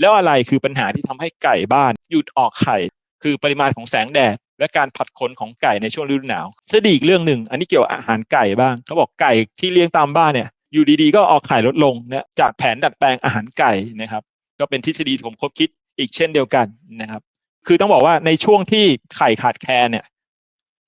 แล้วอะไรคือปัญหาที่ทำให้ไก่บ้านหยุดออกไข่ คือปริมาณของแสงแดดและการผัดขนของไก่ในช่วงฤดูหนาวจะดีอีกเรื่องหนึ่ง อันนี้เกี่ยวกับอาหารไก่บ้างเขาบอกไก่ที่เลี้ยงตามบ้านเนี่ยอยู่ดีๆ ก็ออกไข่ลดลงนะจากแผนดัดแปลงอาหารไก่นะครับ ก็เป็นทฤษฎีที่ผมคบคิดอีกเช่นเดียวกันนะครับ คือต้องบอกว่าในช่วงที่ไข่ขาดแคลนเนี่ย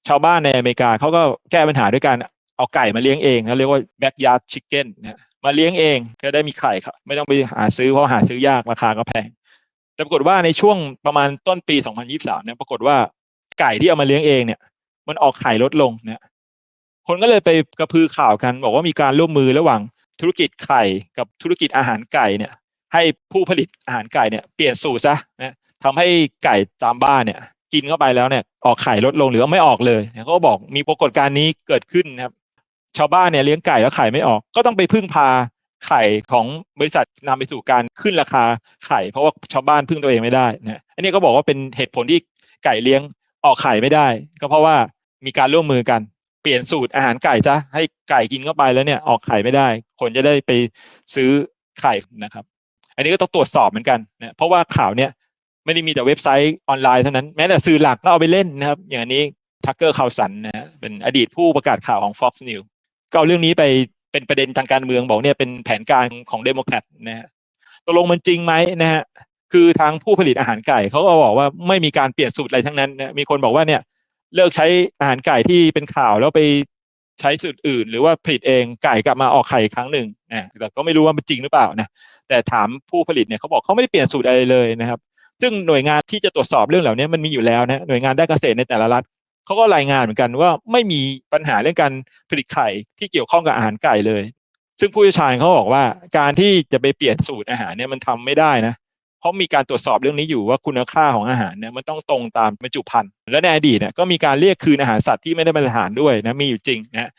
ชาวบ้านในอเมริกาเขาก็แก้ปัญหาด้วยการเอาไก่มาเลี้ยงเองนะเรียกว่า backyard chicken นะ มาเลี้ยงเองก็ได้มีไข่ครับไม่ต้องไปหาซื้อเพราะหาซื้อยากราคาก็แพงแต่ปรากฏว่าในช่วงประมาณต้นปี 2023 เนี่ยปรากฏว่าไก่ที่เอามาเลี้ยงเองเนี่ย มันออกไข่ลดลงเนี่ยคนก็เลยไปกระพือข่าวกัน บอกว่ามีการร่วมมือระหว่างธุรกิจไข่กับธุรกิจอาหารไก่เนี่ย ให้ผู้ผลิตอาหารไก่เนี่ยเปลี่ยนสูตรซะนะทำให้ไก่ตามบ้านเนี่ย กินเข้าไปแล้วเนี่ยออกไข่ลดลงหรือว่าไม่ออกเลยเขาบอกมีปรากฏการณ์นี้เกิดขึ้นนะครับ ชาวบ้านเนี่ยเลี้ยงไก่แล้วไข่ไม่ออก ก็ต้องไปพึ่งพาไข่ของบริษัทนำไปสู่การขึ้นราคาไข่ เพราะว่าชาวบ้านพึ่งตัวเองไม่ได้นะอันนี้ก็บอกว่าเป็นเหตุผลที่ไก่เลี้ยงออกไข่ไม่ได้ ก็เพราะว่ามีการร่วมมือกันเปลี่ยนสูตรอาหารไก่ซะให้ไก่กินเข้าไปแล้วเนี่ยออกไข่ไม่ได้ คนจะได้ไปซื้อไข่นะครับ อันนี้ก็ต้องตรวจสอบเหมือนกันนะเพราะว่าข่าวเนี้ยไม่ได้มีแต่เว็บไซต์ออนไลน์เท่านั้น แม้แต่สื่อหลักก็เอาไปเล่นนะครับ อย่างนี้ทักเกอร์คาวสันนะเป็นอดีตผู้ประกาศข่าวของ Fox News ก็เอาเรื่องนี้ไปเป็นประเด็นทางการเมืองบอกเนี่ยเป็นแผนการของเดโมแครตนะฮะตกลงมันจริงไหมนะฮะคือทางผู้ผลิตอาหารไก่เขาก็บอกว่าไม่มีการเปลี่ยนสูตรอะไรทั้งนั้นนะมีคนบอกว่าเนี่ยเลิกใช้อาหารไก่ที่เป็นข่าวแล้วไปใช้สูตรอื่น หรือว่าผลิตเองไก่กลับมาออกไข่ครั้งหนึ่งนะแต่ก็ไม่รู้ว่ามันจริงหรือเปล่านะแต่ถามผู้ผลิตเนี่ยเขาบอกเขาไม่ได้เปลี่ยนสูตรอะไรเลยนะครับ ซึ่งหน่วยงานที่จะตรวจสอบเรื่องเหล่านี้มันมีอยู่แล้วนะหน่วยงานด้านเกษตรในแต่ละรัฐ เขาก็รายงานเหมือนกันว่าไม่มีปัญหาเรื่องการผลิตไข่ที่เกี่ยวข้องกับอาหารไก่เลย ซึ่งผู้เชี่ยวชาญเขาบอกว่าการที่จะไปเปลี่ยนสูตรอาหารเนี่ยมันทำไม่ได้นะเพราะมีการตรวจสอบเรื่องนี้อยู่ว่าคุณค่าของอาหารเนี่ยมันต้องตรงตามบรรจุภัณฑ์และในอดีตเนี่ยก็มีการเรียกคืนอาหารสัตว์ที่ไม่ได้มาตรฐานด้วยนะมีอยู่จริงนะ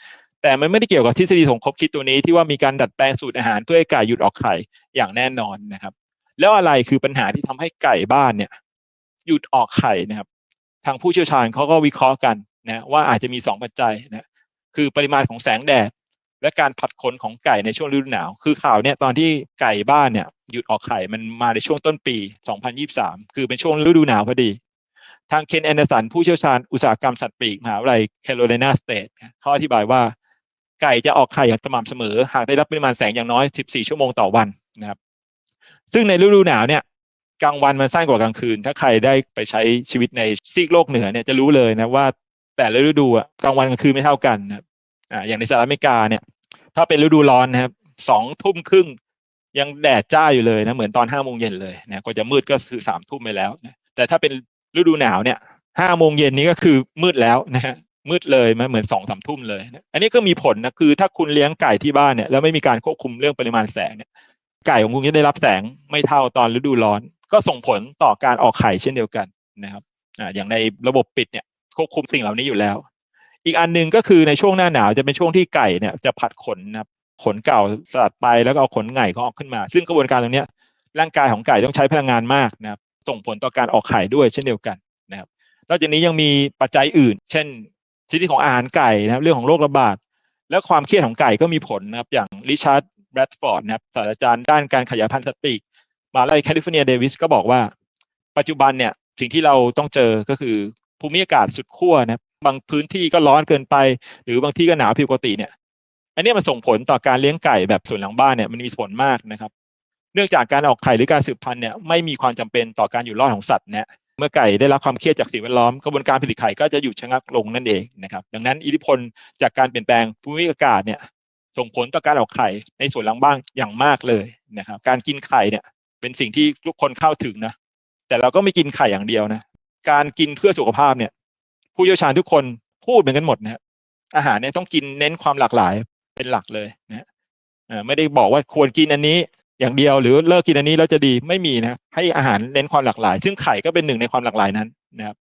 แต่มันไม่ได้เกี่ยวกับทฤษฎีสมคบคิดตัวนี้ที่ว่ามีการดัดแปลงสูตรอาหารเพื่อให้ไก่หยุดออกไข่อย่างแน่นอนนะครับ แล้วอะไรคือปัญหาที่ทำให้ไก่บ้านเนี่ยหยุดออกไข่นะครับ ทางผู้เชี่ยวชาญเขาก็วิเคราะห์กันนะว่าอาจจะมีสองปัจจัยนะคือปริมาณของแสงแดดและการผัดขนของไก่ในช่วงฤดูหนาว คือข่าวเนี่ยตอนที่ไก่บ้านเนี่ยหยุดออกไข่มันมาในช่วงต้นปี 2023 คือเป็นช่วงฤดูหนาวพอดี ทางเคนแอนเดอร์สันผู้เชี่ยวชาญอุตสาหกรรมสัตว์ปีกมหาวิทยาลัยแคโรไลนาสเตทเขาอธิบายว่าไก่จะออกไข่อย่างสม่ำเสมอ หากได้รับปริมาณแสงอย่างน้อย 14 ชั่วโมงต่อวันนะครับ ซึ่งในฤดูหนาวเนี่ย กลางวันมันสั้นกว่ากลางคืน ถ้าใครได้ไปใช้ชีวิตในซีกโลกเหนือเนี่ยจะรู้เลยนะว่าแต่ละฤดูอะกลางวันกลางคืนไม่เท่ากันนะอ่าอย่างในสหรัฐอเมริกาเนี่ย ถ้าเป็นฤดูร้อนนะครับสองทุ่มครึ่งยังแดดจ้าอยู่เลยนะเหมือนตอนห้าโมงเย็นเลยนะก็จะมืดก็คือสามทุ่มไปแล้วนะแต่ถ้าเป็นฤดูหนาวเนี่ยห้าโมงเย็นนี้ก็คือมืดแล้วนะฮะมืดเลยมันเหมือนสองสามทุ่มเลยนะอันนี้ก็มีผลนะคือ ถ้าคุณเลี้ยงไก่ที่บ้านเนี่ยแล้วไม่มีการควบคุมเรื่องปริมาณแสงเนี่ยไก่ของคุณจะได้รับแสงไม่เท่าตอนฤดูร้อน ก็ส่งผลต่อการออกไข่เช่นเดียวกันนะครับอ่าอย่างในระบบปิดเนี่ยควบคุมสิ่งเหล่านี้อยู่แล้ว อีกอันหนึ่งก็คือในช่วงหน้าหนาวจะเป็นช่วงที่ไก่เนี่ยจะผัดขนนะครับขนเก่าสลัดไปแล้วก็เอาขนไก่เขาออกขึ้นมา ซึ่งกระบวนการตรงนี้ร่างกายของไก่ต้องใช้พลังงานมากนะครับส่งผลต่อการออกไข่ด้วยเช่นเดียวกันนะครับนอกจากนี้ยังมีปัจจัยอื่น เช่นชนิดของอาหารไก่นะครับเรื่องของโรคระบาดและความเครียดของไก่ก็มีผลนะครับอย่างริชาร์ดแบรดฟอร์ดนะครับศาสตราจารย์ด้านการขยายพันธุ์สัตว์ปีก มหาลัยแคลิฟอร์เนียเดวิสก็บอกว่า ปัจจุบันเนี่ยสิ่งที่เราต้องเจอก็คือภูมิอากาศสุดขั้วนะครับบางพื้นที่ก็ร้อนเกินไป หรือบางที่ก็หนาวผิดปกติเนี่ย อันนี้มันส่งผลต่อการเลี้ยงไก่แบบส่วนหลังบ้านเนี่ยมันมีผลมากนะครับ เนื่องจากการออกไข่หรือการสืบพันธุ์เนี่ยไม่มีความจำเป็นต่อการอยู่รอดของสัตว์เนะเมื่อไก่ได้รับความเครียดจากสิ่งแวดล้อมกระบวนการผลิตไข่ก็จะหยุดชะงักลงนั่นเองนะครับดังนั้นอิทธิพลจากการเปลี่ยนแปลงภูมิอากาศเนี่ยส่งผลต่อการออกไข่ในส่วนหลังบ้านอย่างมากเลยนะครับ การกินไข่เนี่ย เป็นสิ่งที่ทุกคนเข้าถึงนะ แต่เราก็ไม่กินไข่อย่างเดียวนะ การกินเพื่อสุขภาพเนี่ย ผู้เชี่ยวชาญทุกคนพูดเหมือนกันหมดนะอาหารเนี่ยต้องกินเน้นความหลากหลายเป็นหลักเลยนะไม่ได้บอกว่าควรกินอันนี้อย่างเดียวหรือเลิกกินอันนี้แล้วจะดีไม่มีนะให้อาหารเน้นความหลากหลาย ซึ่งไข่ก็เป็นหนึ่งในความหลากหลายนั้นนะครับ